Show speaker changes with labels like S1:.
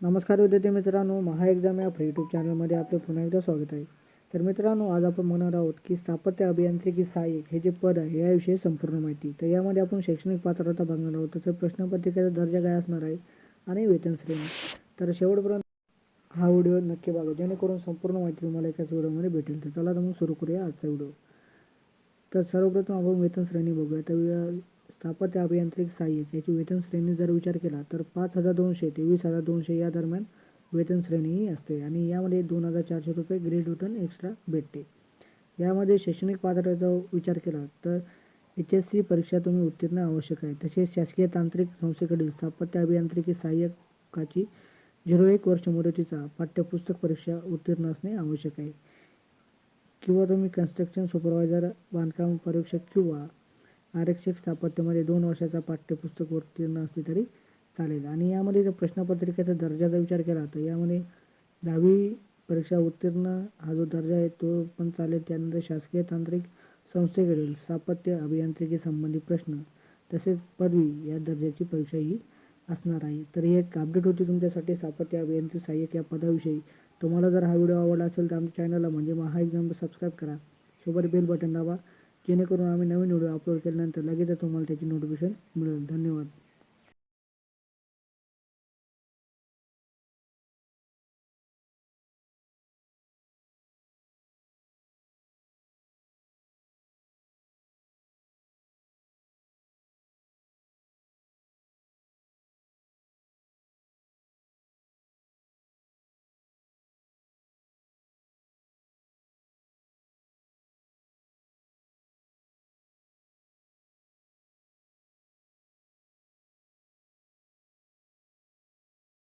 S1: नमस्कार विद्यार्थी मित्रांनो महा एक्झाम या फ्री यूट्यूब चॅनलमध्ये आपले पुन्हा एकदा स्वागत आहे. तर मित्रांनो आज आपण म्हणणार आहोत की स्थापत्य अभियांत्रिकी सहाय्यक हे जे पद आहे याविषयी संपूर्ण माहिती. तर यामध्ये आपण शैक्षणिक पात्रता बघणार आहोत. तसं प्रश्नपत्रिकेचा दर्जा काय असणार आहे आणि वेतन श्रेणी. तर शेवटपर्यंत हा व्हिडिओ नक्की बघा. जेणेकरून संपूर्ण माहिती तुम्हाला एकाच व्हिडिओमध्ये भेटेल. तर चला तर मग सुरू करूया आजचा व्हिडिओ. तर सर्वप्रथम आपण वेतन श्रेणी बघूया. तर स्थापत्य अभियांत्रिक सहाय्यक याची वेतन श्रेणी जर विचार केला तर पाच हजार दोनशे ते वीस हजार दोनशे या दरम्यान वेतन श्रेणीही असते आणि यामध्ये दोन हजार चारशे रुपये ग्रेड वेतन एक्स्ट्रा भेटते. यामध्ये शैक्षणिक पात्रतेचा विचार केला तर एच एस सी परीक्षा तुम्ही उत्तीर्ण आवश्यक आहे. तसेच शासकीय तांत्रिक संस्थेकडील स्थापत्य अभियांत्रिकी सहाय्यकाची झिरो एक वर्ष मुदतीचा पाठ्यपुस्तक परीक्षा उत्तीर्ण असणे आवश्यक आहे. किंवा तुम्ही कन्स्ट्रक्शन सुपरवायझर बांधकाम परीक्षक किंवा आरक्षक स्थापत्यामध्ये दोन वर्षाचा पाठ्यपुस्तक उत्तीर्ण असले तरी चालेल. आणि यामध्ये जर प्रश्नपत्रिकेचा दर्जाचा विचार केला तर यामध्ये दहावी परीक्षा उत्तीर्ण हा जो दर्जा आहे तो पण चालेल. त्यानंतर शासकीय तांत्रिक संस्थेकडील स्थापत्य अभियांत्रिकी संबंधित प्रश्न तसेच पदवी या दर्जाची परीक्षा ही असणार आहे. तर ही एक अपडेट होती तुमच्यासाठी स्थापत्य अभियांत्रिक सहाय्यक या पदाविषयी. तुम्हाला जर हा व्हिडिओ आवडला असेल तर आमच्या चॅनलला म्हणजे महा एक्झाम सबस्क्राईब करा. सोबत बेल बटन दाबा. जेणेकरून आम्ही नवीन व्हिडिओ अपलोड केल्यानंतर लगेचच तुम्हाला त्याची नोटिफिकेशन मिळेल. धन्यवाद.